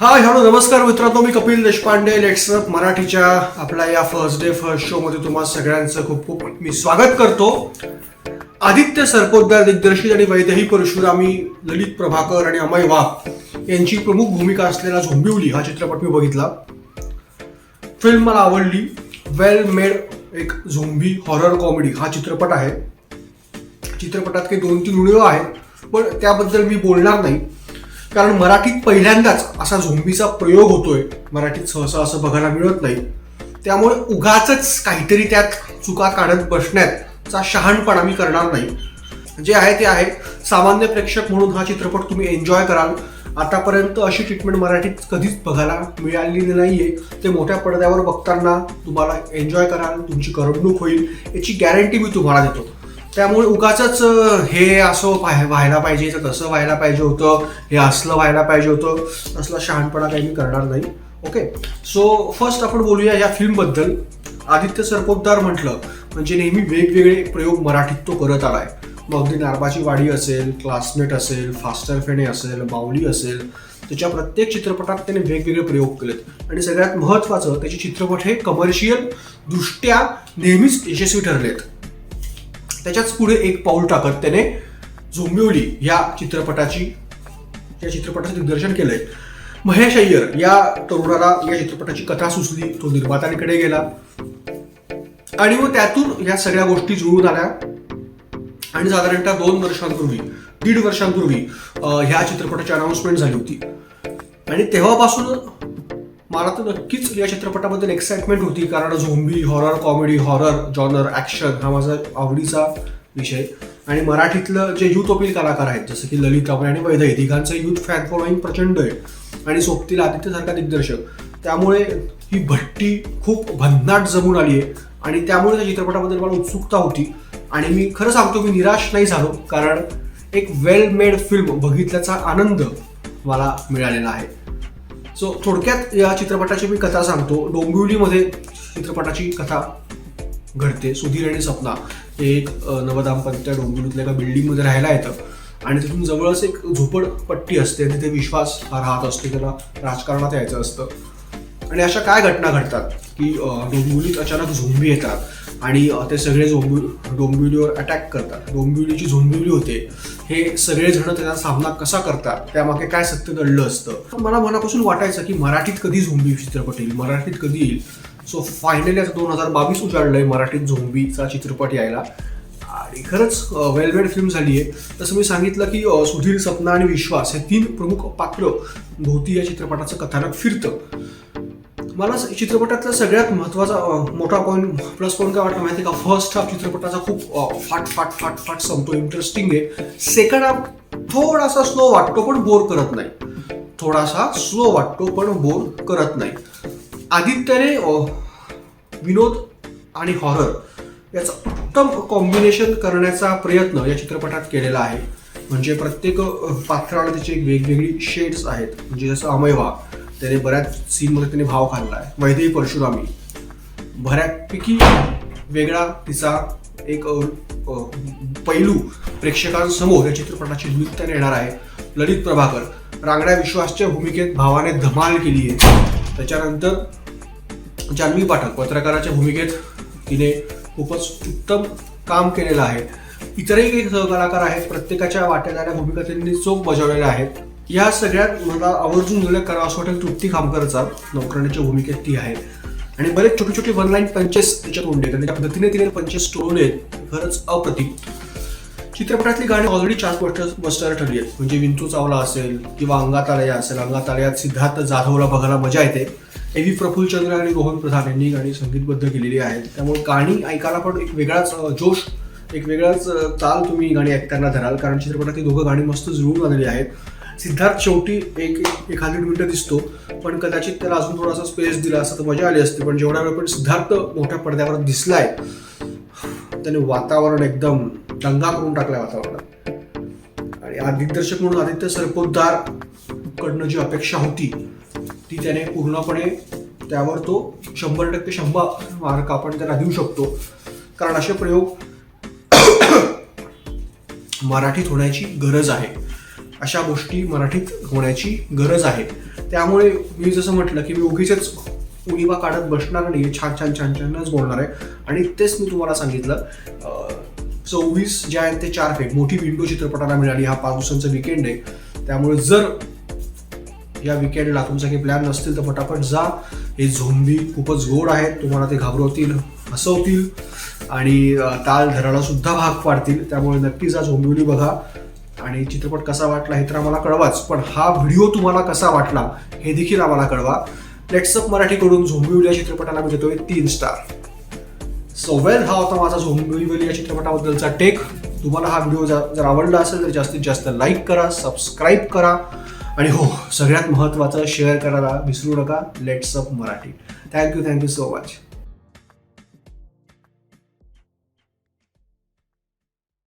Hi hello नमस्कार मित्रांनो मी कपिल देशपांडे लेट्सअप मराठीच्या आपल्या या फर्स्ट डे फर्स्ट शो मध्ये सगळ्यांचं खूप खूप मी स्वागत करतो. आदित्य सरपोतदार दिग्दर्शित आणि वैदेही परशुरामी ललित प्रभाकर आणि अमय वाघ यांची प्रमुख भूमिका असलेला झोंबिवली हा चित्रपट मी बघितला. फिल्म मला आवडली. वेल मेड एक झोंबी हॉरर कॉमेडी हा चित्रपट आहे. चित्रपटात काही दोन तीन उणीव आहेत पण त्याबद्दल मी बोलणार नाही. कारण मराठीत पहिल्यांदाच असा झोंबीचा प्रयोग होतोय. मराठीत सहसा असं बघायला मिळत नाही. त्यामुळे उगाच काहीतरी त्यात चुका काढत बसण्याचा शहाणपणा मी करणार नाही. जे आहे ते आहे. सामान्य प्रेक्षक म्हणून हा चित्रपट तुम्ही एन्जॉय कराल. आतापर्यंत अशी ट्रीटमेंट मराठीत कधीच बघायला मिळालेली नाही आहे ते मोठ्या पडद्यावर बघताना तुम्हाला एन्जॉय कराल. तुमची करमणूक होईल. याची गॅरंटी मी तुम्हाला देतो. त्यामुळे उगाच हे असं व्हायला पाहिजे तर तसं व्हायला पाहिजे होतं हे असलं व्हायला पाहिजे होतं असला शहाणपणा काही मी करणार नाही. ओके? सो फर्स्ट आपण बोलूया या फिल्मबद्दल. आदित्य सरपोतदार म्हटलं म्हणजे नेहमी वेगवेगळे प्रयोग मराठीत तो करत आलाय. मग अगदी नारबाची वाडी असेल क्लासमेट असेल फास्टर फेणे असेल बाऊली असेल त्याच्या प्रत्येक चित्रपटात त्याने वेगवेगळे प्रयोग केलेत. आणि सगळ्यात महत्त्वाचं त्याचे चित्रपट हे कमर्शियल दृष्ट्या नेहमीच यशस्वी ठरलेत. त्याच्याच पुढे एक पाऊल टाकत त्याने झोंबिवली या चित्रपटाची या चित्रपटाचं दिग्दर्शन केलंय. महेश अय्यर या तरुणाला या चित्रपटाची कथा सुचली तो निर्मात्यांकडे गेला. आणि मग त्यातून या सगळ्या गोष्टी जुळून आल्या. आणि साधारणतः दोन वर्षांपूर्वी दीड वर्षांपूर्वी ह्या चित्रपटाची अनाऊन्समेंट झाली होती. आणि तेव्हापासून मला तर नक्कीच या चित्रपटाबद्दल एक्साइटमेंट होती कारण zombie horror comedy horror genre action हा माझा आवडीचा विषय. आणि मराठीतलं जे युथ अपील कलाकार आहेत जसं की ललित रावळे आणि वैदय तिघांचं युथ फॅन फॉलोईंग प्रचंड आहे. आणि सोबतील आदित्यसारखा दिग्दर्शक. त्यामुळे ही भट्टी खूप भन्नाट जमून आली आहे. आणि त्यामुळे त्या चित्रपटाबद्दल मला उत्सुकता होती. आणि मी खरं सांगतो मी निराश नाही झालो कारण एक वेल मेड फिल्म बघितल्याचा आनंद मला मिळालेला आहे. सो थोडक्यात या चित्रपटाची मी कथा सांगतो. डोंबिवलीमध्ये चित्रपटाची कथा घडते. सुधीर आणि सपना एक अ, नवदाम्पत्य त्या डोंबिवलीतल्या एका बिल्डिंगमध्ये राहायला येतं. आणि तिथून जवळच एक झोपडपट्टी असते आणि तिथे विश्वास हा राहत असतो. त्याला राजकारणात यायचं असतं. आणि अशा काय घटना घडतात की डोंबिवलीत अचानक झोंबी येतात? आणि ते सगळे झोंबी डोंबिवलीवर अटॅक करतात. डोंबिवलीची झोंबिवली होते. हे सगळेजण त्याचा सामना कसा करतात त्यामागे काय सत्य दडलं असतं? मला मनापासून वाटायचं की मराठीत कधी झोंबी चित्रपट येईल? मराठीत कधी येईल? सो फायनली आता दोन हजार बावीस उजाडलंय मराठीत झोंबीचा चित्रपट यायला. आणि खरंच वेलवेड फिल्म झाली आहे तसं मी सांगितलं की सुधीर सपना आणि विश्वास हे तीन प्रमुख पात्र भोवती या चित्रपटाचं कथानक फिरतं. मला चित्रपटातला सगळ्यात महत्त्वाचा मोठा पॉईंट प्लस पॉईंट काय वाटतं माहिती आहे का? फर्स्ट हाफ चित्रपटाचा खूप फाट फाट फाट फाट संपतो. इंटरेस्टिंग आहे. सेकंड हाफ थोडासा स्लो वाटतो पण बोर करत नाही. थोडासा स्लो वाटतो पण बोर करत नाही. आदित्यने विनोद आणि हॉरर याचं उत्तम कॉम्बिनेशन करण्याचा प्रयत्न या चित्रपटात केलेला आहे. म्हणजे प्रत्येक पात्राला त्याची एक वेगवेगळी शेड्स आहेत. म्हणजे जसं अमयवा त्याने बऱ्याच सीनमध्ये त्याने भाव खाल्ला आहे. वैदेही परशुरामी. बऱ्यापैकी वेगळा तिचा एक पैलू प्रेक्षकांसमोर या चित्रपटाची निमित्ताने येणार आहे. ललित प्रभाकर. रांगड्या विश्वासच्या भूमिकेत भावाने धमाल केली आहे. त्याच्यानंतर जान्हवी पाठक पत्रकाराच्या भूमिकेत तिने खूपच उत्तम काम केलेलं आहे. इतरही काही सहकलाकार आहेत प्रत्येकाच्या वाटेदाऱ्या भूमिका त्यांनी चोख बजावलेल्या आहेत. या सगळ्यात मला आवर्जून उल्लेख करावा असं वाटेल तृप्ती खामकरचा नौकराण्याच्या भूमिकेत ती आहे. आणि बरेच छोटे छोटे वन लाईन पंचेस त्याच्यात उंडे म्हणजे आणि त्या पद्धतीने तिने पंचेस टोळले खरंच अप्रतिम. चित्रपटातली गाणी ऑलरेडी चार बस्टर बस्टर ठरली आहेत. म्हणजे विंचू चावला असेल किंवा अंगात असेल. अंगातालयात सिद्धार्थ जाधवला बघायला मजा येते. एव्ही प्रफुल्लचंद्र आणि रोहन प्रधान यांनी गाणी संगीतबद्ध केलेली आहेत. त्यामुळे गाणी ऐकायला पण एक वेगळाच जोश एक वेगळाच ताल तुम्ही गाणी ऐकताना धराल. कारण चित्रपटातली दोघं गाणी मस्त जुळून आलेली आहेत. सिद्धार्थ शेवटी एक एखादी मिनिटं दिसतो पण कदाचित त्याला अजून थोडासा स्पेस दिला असता तर मजा आली असती. पण जेवढा वेळ पण सिद्धार्थ मोठ्या पडद्यावर दिसलाय त्याने वातावरण एकदम दंगा करून टाकलाय वातावरणात. आणि आ- दिग्दर्शक म्हणून आदित्य सरपोतदार कडनं जी अपेक्षा होती ती त्याने पूर्णपणे त्यावर तो शंभर टक्के शंभर मार्क आपण त्याला देऊ शकतो. कारण असे प्रयोग मराठीत होण्याची गरज आहे. अशा गोष्टी मराठीत होण्याची गरज आहे. त्यामुळे मी जसं म्हटलं की मी उगीच उणिवा काढत बसणार नाही छान छान छान छानच बोलणार आहे. आणि तेच मी तुम्हाला सांगितलं सव्वीस जे आहेत ते चार फेक. मोठी विंडो चित्रपटाला मिळाली हा पाच दिवसांचा विकेंड आहे. त्यामुळे जर या विकेंडला तुमचा काही प्लॅन नसतील तर फटाफट जा. हे झोंबी खूपच गोड आहेत. तुम्हाला ते घाबरवतील हसवतील आणि ताल धराला सुद्धा भाग पाडतील. त्यामुळे नक्कीच जा झोंबिवली बघा. आणि चित्रपट कसा वाटला हे तर आम्हाला कळवाच पण हा व्हिडिओ तुम्हाला कसा वाटला हे देखील आम्हाला कळवा. लेट्सअप मराठीकडून झोंबिवली या चित्रपटाला मी देतोय तीन स्टार सो वेल हा होता माझा झोंबिवली या चित्रपटाबद्दलचा टेक तुम्हाला हा व्हिडिओ जर जर आवडला असेल तर जास्तीत जास्त लाईक करा सबस्क्राईब करा. आणि हो सगळ्यात महत्त्वाचं शेअर करायला विसरू नका. LetsUpp Marathi. Thank you thank you so much